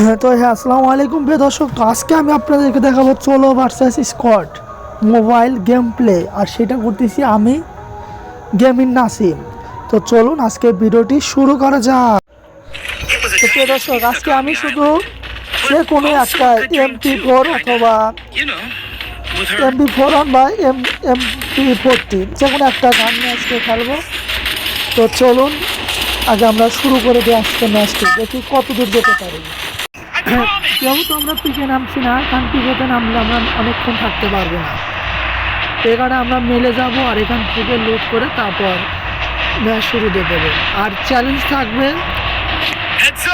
তো হ্যাঁ আসসালামু আলাইকুম প্রিয় দর্শক। তো আজকে আমি আপনাদেরকে দেখাবো চলো versus Scott mobile game play আর সেটা করতেছি আমি গেমিং নাসিম তো চলুন আজকে ভিডিওটি শুরু করা যাক। তো প্রিয় দর্শক, আজকে আমি শুধু যে কোনো একটা এমপি ফোর অথবা এমপি ফোর বা এম এমপি ফোরটিন যে কোনো একটা গান নিয়ে আজকে খেলব। তো চলুন, আগে আমরা শুরু করে দিই আজকে ম্যাচটি দেখি কত দূর যেতে পারি। যেহেতু আমরা পিকে নামছি না কারণ পিকেতে নামলে আমরা অনেকক্ষণ থাকতে পারব না। এখানে আমরা মেলে যাব আর এখান থেকে লুট করে তারপর ম্যাচ শুরু দিয়ে দেবো। আর চ্যালেঞ্জ থাকবে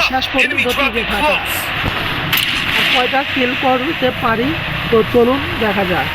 শেষ পর্যন্ত টিকে থাকা আর কয়টা কিল করতে পারি তো চলুন দেখা যাক।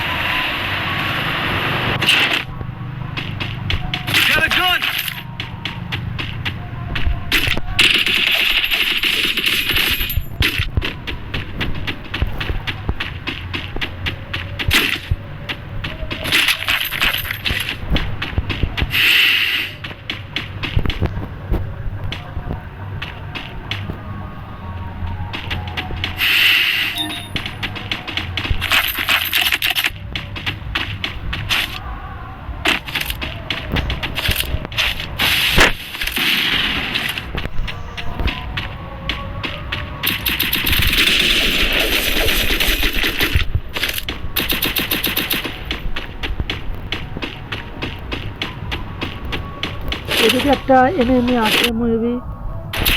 এদিকে একটা এনিমি আছে মেবি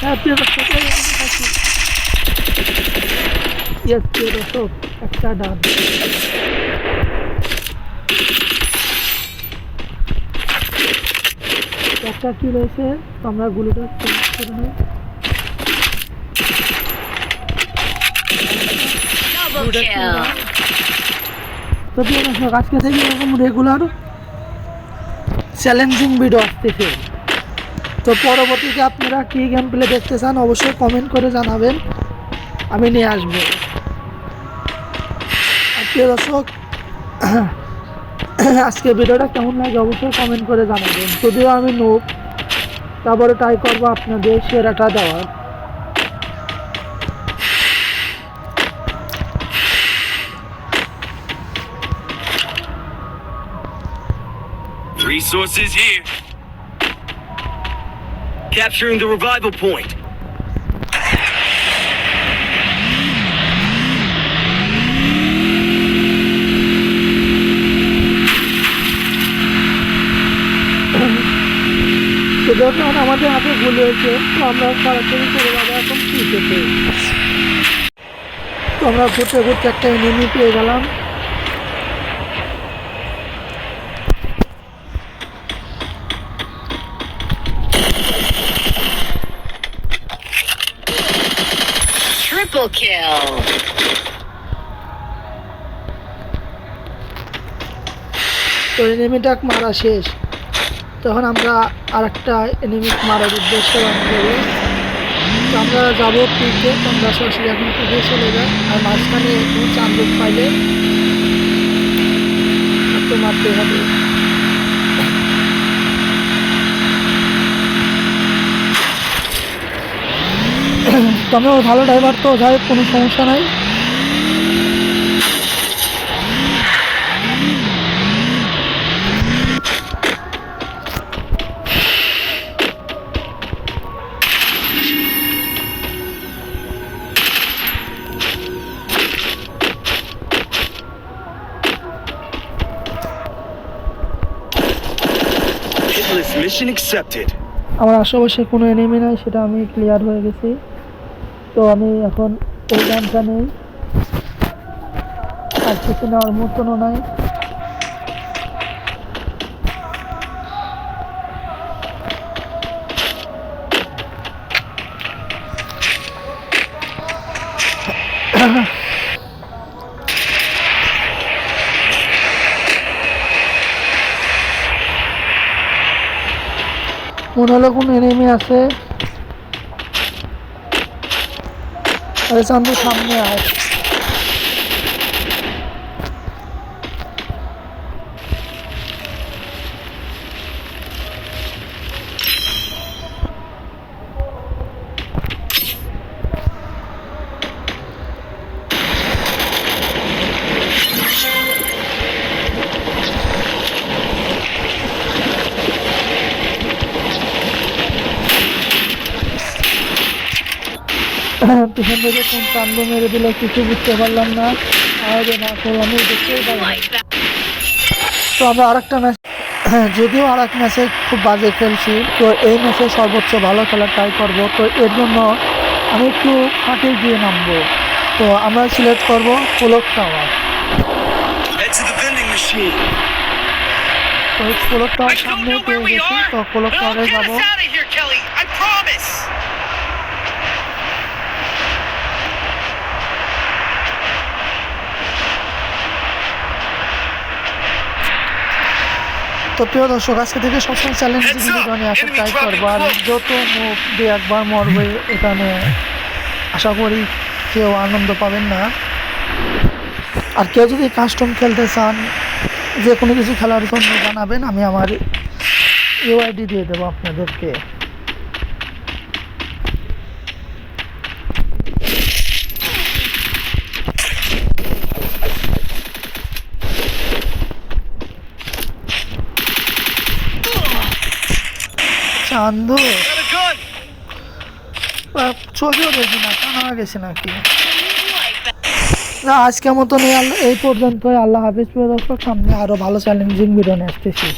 হ্যাঁ প্রিয় দর্শক ইয়েস প্রিয় দর্শক একটা ডান। একটা কি রয়েছে? আমরা গুলিটা চেঞ্জ করে নিই। তো প্রিয় দর্শক আজকে থেকে এরকম রেগুলার চ্যালেঞ্জিং ভিডিও আসতেছে। তো পরবর্তীতে আপনারা কী গেম প্লে দেখতে চান অবশ্যই কমেন্ট করে জানাবেন। আমি নিয়ে আসব। প্রিয় দর্শক, আজকে ভিডিওটা কেমন লাগে অবশ্যই কমেন্ট করে জানাবেন। যদিও আমি নোক তারপরে ট্রাই করব আপনাদের সেরাটা দেওয়ার। Resources here. Capturing the revival point. তো যখন আমাদের হাতে ভুল হয়েছে, তো আমরা সরাসরি চলে যাব এখন ক্রিকেটে তো আমরা ঘুরতে ঘুরতে একটা এনিমি পেয়ে গেলাম Triple kill. তো এনিমিটা মারা শেষ। তখন আমরা আর একটা এনিমি মারার উদ্দেশ্য দেবো। তো আমরা যাব পিকে আমরা সরাসরি এখন পিকে চলে যাই আর মাঝখানে একটু চান্দুক পাইলে মারতে হবে। তবে ও ভালো ড্রাইভার তো যাই কোনো সমস্যা নাই. আমার আশেপাশে কোনো এনিমি নাই সেটা আমি ক্লিয়ার হয়ে গেছি তো আমি এখন ওই গানটা নেই। আর কিছু নেওয়ার মতনও নাই। মনে হলো কোনো এনিমি আছে। আরে চান্দু সামনে আয় পিছন থেকে কোন কাণ্ড মেরে দিল কিছু বুঝতে পারলাম না আর না করলাম আমি দেখতেই পারলাম তো আমরা আরেকটা ম্যাচ যদিও আর এক ম্যাচে খুব বাজে খেলছি তো এই ম্যাচে সর্বোচ্চ ভালো খেলার ট্রাই করব। তো এর জন্য আমি একটু ফাঁকে গিয়ে নামবো। তো আমরা সিলেক্ট করব পোলক টাওয়ার. তো পোলক টাওয়ার সামনে পেয়ে গেছি তো পোলক টাওয়ারে যাব। তো প্রিয় দর্শক আজকে থেকে সবসময় চ্যালেঞ্জ ভিডিও নিয়ে আসার ট্রাই করব। আর যত মুখ দিয়ে একবার মরবে এখানে আশা করি কেউ আনন্দ পাবেন না। আর কেউ যদি কাস্টম খেলতে চান যে কোনো কিছু খেলার জন্য জানাবেন আমি আমার ইউআইডি দিয়ে দেবো আপনাদেরকে। আহ, ছবিও দেখি না কানা গেছে নাকি? না আজকের মতন এই পর্যন্ত আল্লাহ হাফিজ সামনে আরও ভালো চ্যালেঞ্জিং ভিডিও নিয়ে আসতেছি।